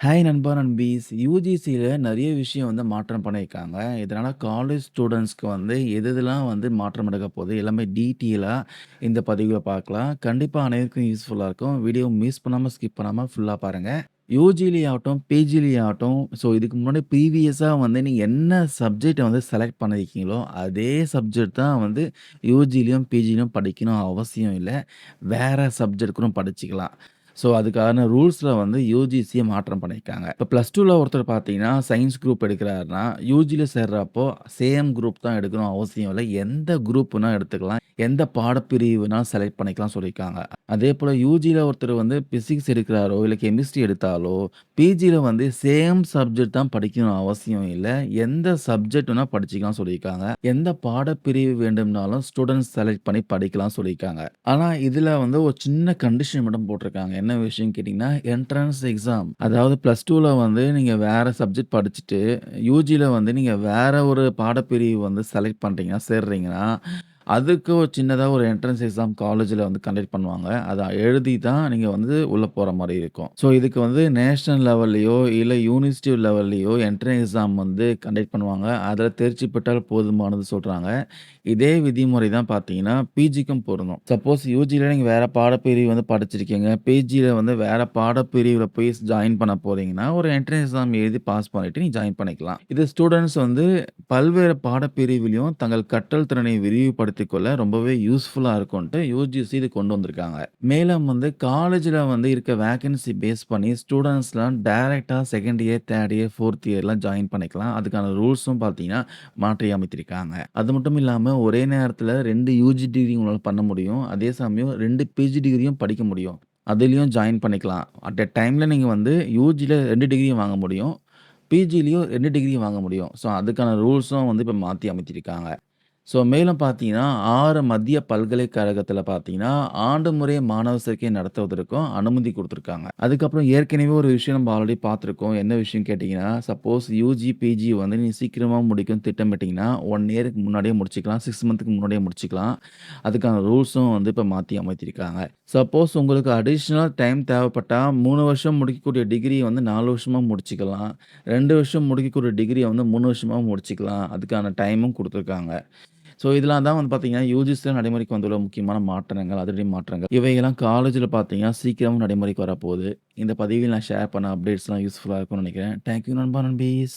Hi நண்பா, நண்பீஸ். யூஜிசியில் நெறைய விஷயம் வந்து மாற்றம் பண்ணியிருக்காங்க. இதனால காலேஜ் ஸ்டூடண்ட்ஸ்க்கு வந்து எது எதெல்லாம் வந்து மாற்றம் நடக்க போகுது, எல்லாமே டீட்டெயிலா இந்த பதிவுல பார்க்கலாம். கண்டிப்பா அனைவருக்கும் யூஸ்ஃபுல்லா இருக்கும். வீடியோ மிஸ் பண்ணாம, ஸ்கிப் பண்ணாம ஃபுல்லா பாருங்க. யுஜிலயும் ஆகட்டும், பிஜிலயும் ஆகட்டும், ஸோ இதுக்கு முன்னாடி ப்ரீவியஸா வந்து நீங்க என்ன சப்ஜெக்ட்ட வந்து செலக்ட் பண்ணியிருக்கீங்களோ, அதே சப்ஜெக்ட் தான் வந்து யுஜிலயும், பிஜிலயும் படிக்கணும் அவசியம் இல்ல. வேற சப்ஜெக்ட் கூட படிச்சுக்கலாம். ஸோ அதுக்கான ரூல்ஸில் வந்து யூஜிசியை மாற்றம் பண்ணியிருக்காங்க. இப்போ ப்ளஸ் டூவில் ஒருத்தர் பார்த்தீங்கன்னா, சயின்ஸ் குரூப் எடுக்கிறாருன்னா, யூஜியில் சேர்றப்போ சேம் குரூப் தான் எடுக்கணும் அவசியம் இல்லை எந்த குரூப்னா எடுத்துக்கலாம். எந்த பாடப்பிரிவுனால் செலக்ட் பண்ணிக்கலாம் சொல்லியிருக்காங்க. அதேபோல யூஜியில் ஒருத்தர் வந்து பிசிக்ஸ் எடுக்கிறாரோ, இல்லை கெமிஸ்ட்ரி எடுத்தாலோ, பிஜியில் வந்து சேம் சப்ஜெக்ட் தான் படிக்கணும் அவசியம் இல்லை எந்த சப்ஜெக்ட் வேணால் படிச்சுக்கலாம் சொல்லியிருக்காங்க. எந்த பாடப்பிரிவு வேண்டும்னாலும் ஸ்டூடெண்ட்ஸ் செலக்ட் பண்ணி படிக்கலாம் சொல்லியிருக்காங்க. ஆனால் இதில் வந்து ஒரு சின்ன கண்டிஷன் மட்டும் போட்டிருக்காங்க. என்ன விஷயம்னு கேட்டிங்கன்னா என்ட்ரன்ஸ் எக்ஸாம். அதாவது ப்ளஸ் டூவில் வந்து நீங்கள் வேறு சப்ஜெக்ட் படிச்சுட்டு, யூஜியில் வந்து நீங்கள் வேறு ஒரு பாடப்பிரிவு வந்து செலக்ட் பண்ணுறீங்கன்னா சேர்றீங்கன்னா, அதுக்கு ஒரு சின்னதாக ஒரு என்ட்ரன்ஸ் எக்ஸாம் காலேஜில் வந்து கண்டக்ட் பண்ணுவாங்க. அதை எழுதி தான் நீங்கள் வந்து உள்ளே போகிற மாதிரி இருக்கும். ஸோ இதுக்கு வந்து நேஷனல் லெவல்லையோ இல்லை யூனிவர்சிட்டி லெவல்லையோ என்ட்ரன்ஸ் எக்ஸாம் வந்து கண்டக்ட் பண்ணுவாங்க. அதில் தேர்ச்சி பெற்றால் போதுமானது சொல்கிறாங்க இதே விதிமுறை தான் பார்த்தீங்கன்னா, பிஜிக்கும் பொருந்தும். சப்போஸ் யூஜியில் நீங்கள் வேறு பாடப்பிரிவு வந்து படிச்சிருக்கீங்க. பிஜியில் வந்து வேறு பாடப்பிரிவில் போய் ஜாயின் பண்ண போகிறீங்கன்னா ஒரு என்ட்ரன்ஸ் எக்ஸாம் எழுதி பாஸ் பண்ணிட்டு நீங்கள் ஜாயின் பண்ணிக்கலாம். இது ஸ்டூடெண்ட்ஸ் வந்து பல்வேறு பாடப்பிரிவிலையும் தங்கள் கற்றல் திறனை விரிவுபடுத்தி கொள்ள ரொம்பவே யூஸ்ஃபுல்லாக இருக்குன்ட்டு யூஜிசி இது கொண்டு வந்திருக்காங்க. மேலும் வந்து காலேஜில் வந்து இருக்க வேக்கன்சி பேஸ் பண்ணி ஸ்டூடெண்ட்ஸ்லாம் டைரெக்டாக second year, third year, fourth இயர்லாம் join பண்ணிக்கலாம். அதுக்கான ரூல்ஸும் பார்த்தீங்கன்னா, மாற்றி அமைத்திருக்காங்க. அது மட்டும் இல்லாமல் ஒரே நேரத்தில் ரெண்டு யூஜி டிகிரி உங்களால் பண்ண முடியும். அதே சமயம் ரெண்டு பிஜி டிகிரியும் படிக்க முடியும். அதுலேயும் ஜாயின் பண்ணிக்கலாம். அட் எ டைமில் நீங்கள் வந்து யூஜியில் ரெண்டு டிகிரியும் வாங்க முடியும். பிஜிலையும் ரெண்டு டிகிரியும் வாங்க முடியும். ஸோ அதுக்கான ரூல்ஸும் வந்து இப்போ மாற்றி அமைத்திருக்காங்க. ஸோ மேலும் பார்த்தீங்கன்னா, 6 மத்திய பல்கலைக்கழகத்தில பார்த்தீங்கன்னா, ஆண்டு முறை மாணவர் சேர்க்கை நடத்துவதற்கும் அனுமதி குடுத்துருக்காங்க. அதுக்கப்புறம் ஏற்கனவே ஒரு விஷயம் நம்ம ஆல்ரெடி பார்த்துருக்கோம். என்ன விஷயம்னு கேட்டீங்கன்னா, சப்போஸ் யுஜி, பிஜி வந்து நீங்க சீக்கிரமா முடிக்கணும்னு திட்டமிட்டீங்கன்னா, 1 இயருக்கு முன்னாடியே முடிச்சுக்கலாம். 6 மந்த்துக்கு முன்னாடியே முடிச்சுக்கலாம். அதுக்கான ரூல்ஸும் வந்து இப்ப மாத்தி அமைத்திருக்காங்க. சப்போஸ் உங்களுக்கு அடிஷனல் டைம் தேவைப்பட்டா 3 வருஷம் முடிக்கக்கூடிய டிகிரி வந்து 4 வருஷமா முடிச்சுக்கலாம். 2 வருஷம் முடிக்கக்கூடிய டிகிரிய வந்து 3 வருஷமா முடிச்சுக்கலாம். அதுக்கான டைமும் குடுத்துருக்காங்க. ஸோ இதெல்லாம் தான் வந்து பார்த்தீங்கன்னா, யூஜிஸில் நடைமுறைக்கு வந்துள்ள முக்கியமான மாற்றங்கள், அதிரடி மாற்றங்கள். இவையெல்லாம் காலேஜில் பார்த்தீங்கன்னா, சீக்கிரமும் நடைமுறைக்கு வரப்போகுது. இந்த பதிவில் நான் ஷேர் பண்ண அப்டேட்ஸ்லாம் யூஸ்ஃபுல்லாக இருக்கும்னு நினைக்கிறேன் தேங்க் யூ நண்பா, நண்பீஸ்.